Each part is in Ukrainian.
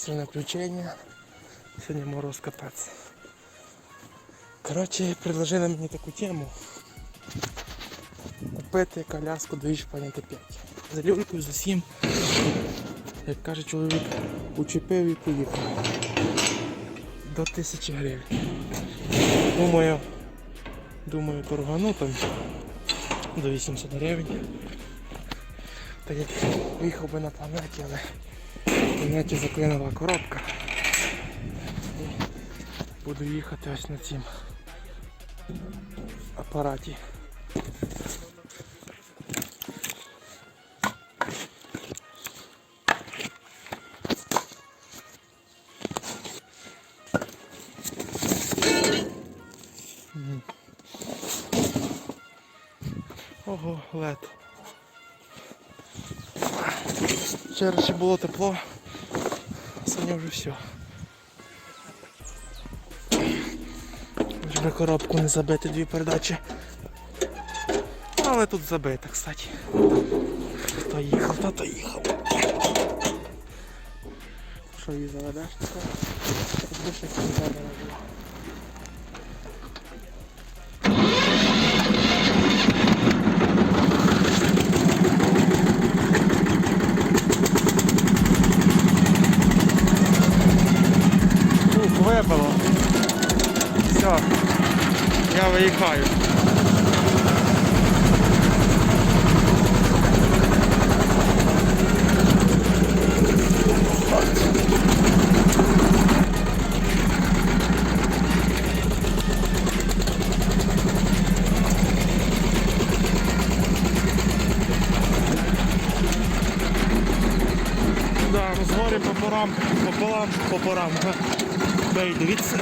екстрене включення. Сьогодні мороз капець. Коротше, предложили мені таку тему. Купити коляску до Іспаніти 5. За люлькою, за 7. Як каже чоловік, учепив і поїхав. До 1000 гривень. Думаю, думаю, торгану там до 800 гривень. Так як поїхав би на планеті, але в планеті заклинова коробка. Буду їхати ось на цім апараті. Ого, лед. Вчора ще було тепло, сьогодні вже все. Вже коробку не забити дві передачі. Але тут забита, кстати. Хто їхав, то то їхав. Що її заведеш таке? Більше не заведена я. Да, розгорі по порам, по полам, по порам. Дивіться.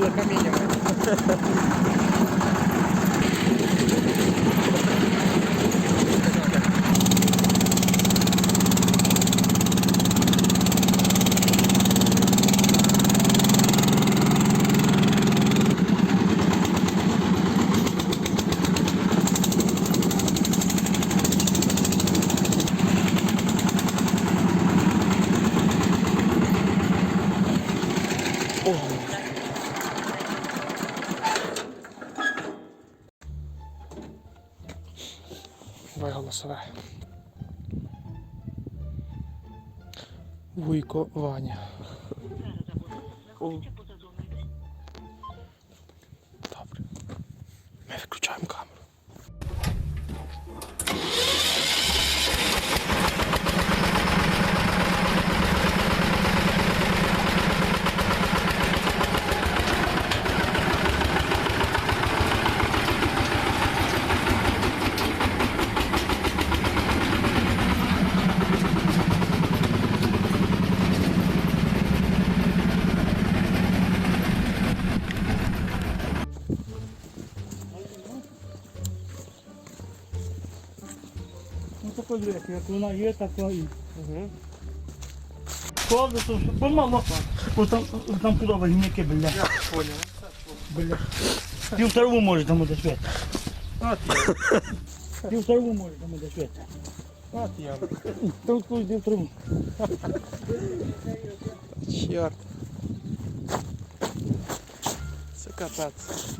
Що каміннями. Давай голосове. Вуйко Ваня. О. подивись, як вона є, так вона і. Угу. Правда, то що помало. О, там, там куди возьміки, бля. Я понял. бля. Півтору може там буде світ. От я. Півтору може там буде світ. От я. Там тут півтору. Чорт. Це капець.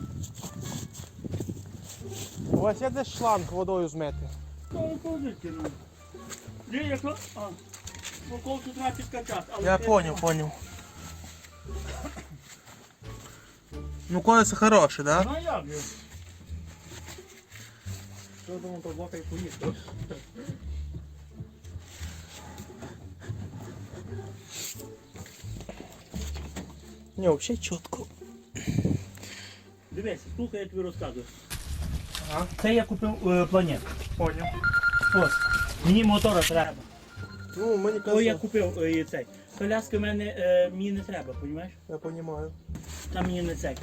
У вас є десь шланг водою змити? Ну, позиції, ну. Де яка? А. Около тут треба підкачати. але Я це- понял, понял. Ну колесо хороше, да? Ну як же? Що думав, то блока і поїхав. Не, взагалі чітко. Дивись, слухай, я тобі розказую. Ага. Це я купив е, планет. Понял. Ось. Мені мотора треба. Ну, мені Ой, я купив е, цей. Коляски в мене е, мені не треба, розумієш? я понимаю. Там мені не цей.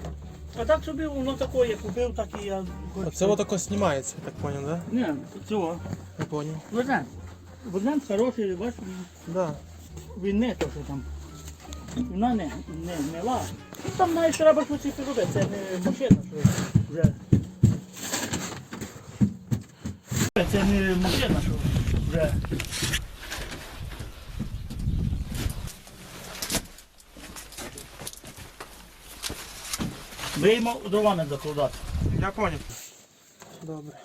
А так собі воно таке, я купив, так і я хочу. Оце вот тако знімається, я так понял, да? Не, цього. Я понял. Варіант. Варіант хороший, бачиш, Да. він не то, що там. Вона не, не, не ла. Ну, Там знаєш, треба щось і робити, це не машина, що вже. Це не машина, що вже. Виймо дровами закладати. Я понял. Добре.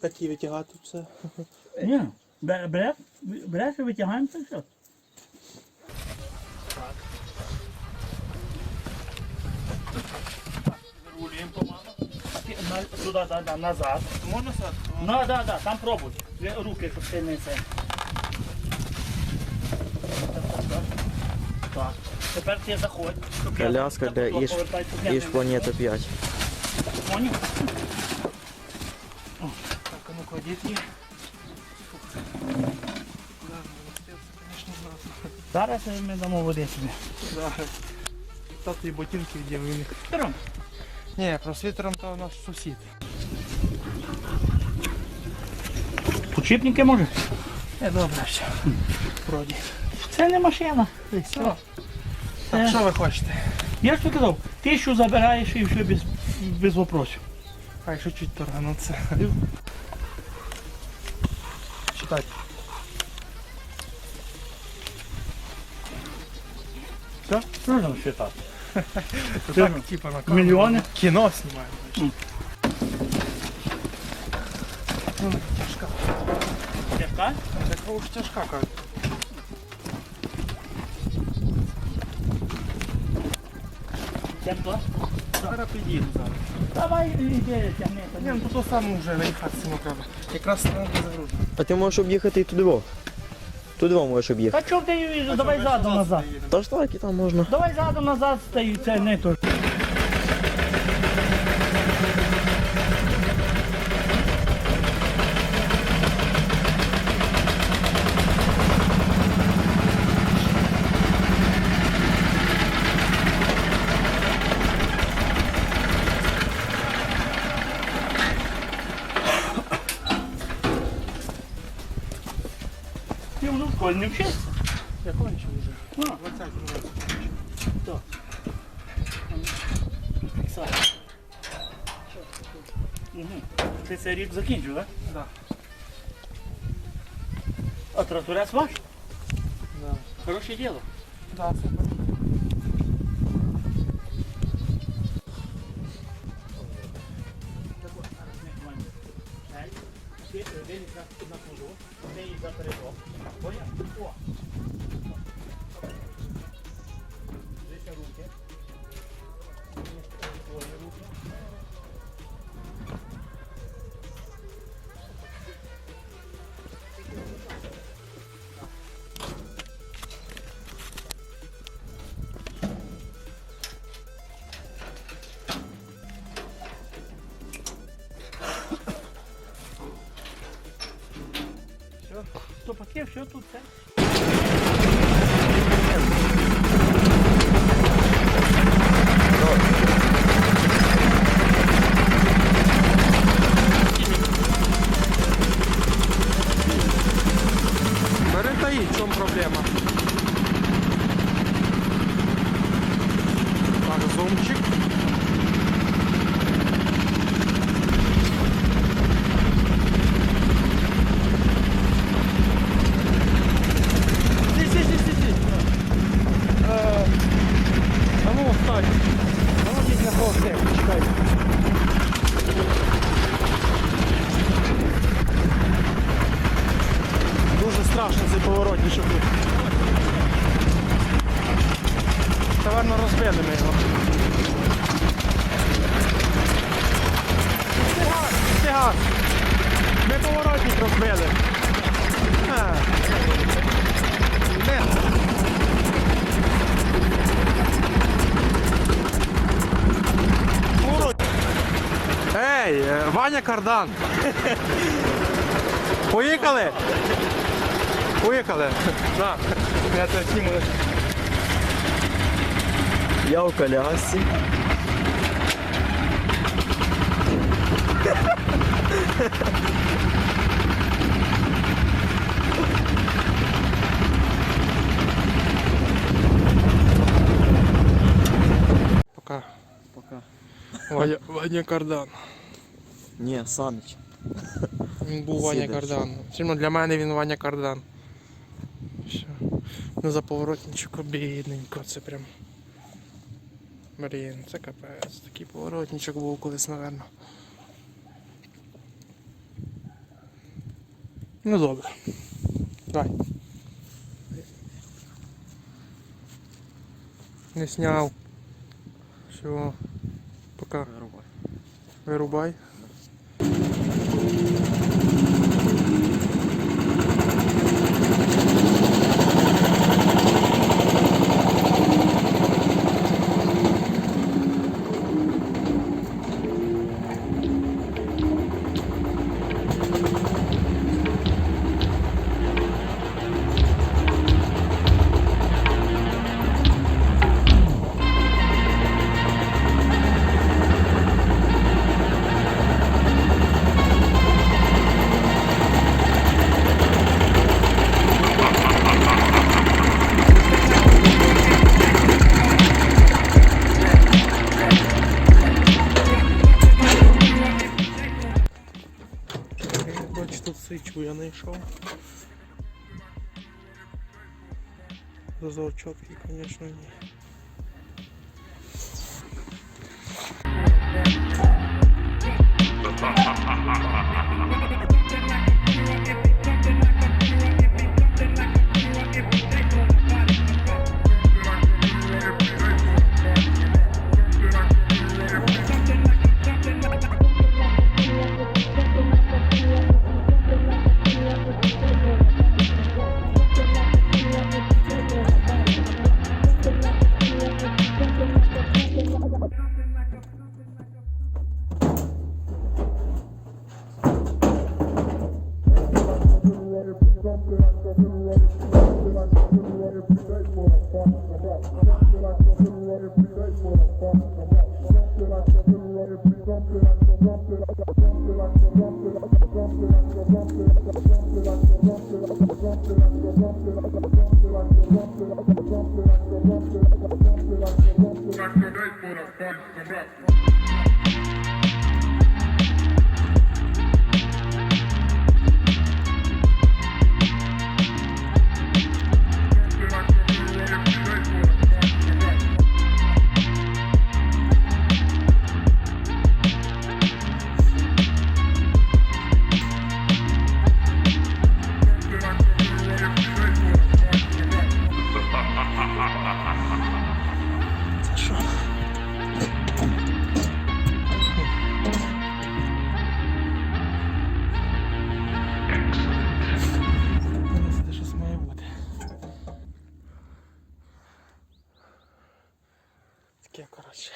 Такі витягати все. Ні, бе- береш, береш і витягаємо це все. На- Туди, да, да, назад. Можна сад? Ну, да, да, там пробуй. Ви Руки, щоб не це. Так. Тепер ти заходь. щоб я Коляска для от Іж- повертай, щоб Іж не- планета 5. Поняв? Так, а ну кладіть їх. Зараз ми дамо води собі. Да. Тато і ботинки він їх. Берем. Ні, просвітером то наш сусід. Почіпники може? Не, добре все. Вроді. Це не машина. Все. Так, що ви хочете? Я ж тобі казав, тисячу забираєш і все без, без вопросів. Хай ще чуть торгануться. Читать. Все? Що там считати? Так, типа на камеру. Мільйони? Кіно знімаємо. значить. Ну, тяжка. Тяжка? Така уж тяжка, кажуть. Тяжка? Зараз під'їду зараз. Давай іди тягни. Ні, ну то сам вже виїхати цим треба. Якраз треба загружено. А ти можеш об'їхати і туди. во. Туди вам можеш об'їхати. Та чого ти її? Давай задом назад. Та ж так і там можна. Давай задом назад стаю, це не то. Ти вже в школі не вчишся? Я кончил уже. А. 20 років. Фіксація. Угу. Ти цей рік закінчив, так? Да. А тракторець ваш? Да. Хороше діло. Да, супер. Ти їх за передок. Поняв? О! Дивися Все. Стопаки, все тут це. Поворот. Ей, е, Ваня Кардан. Поїхали? Поїхали. На, я у колясці. Пока. Пока. Ваня, Кардан. Ні, Саныч. Він був Ваня. Кардан. Все одно для мене він Ваня Кардан. Все. Ну за поворотничок бідненько, це прям. Блін, це капець. Такий поворотничок був колись, напевно. Ну добре. Дай. Не сняв. Все. Пока. Вирубай. тут сичку я знайшов. Зазор чіткий, звісно, ні. Back to the night таке, коротше.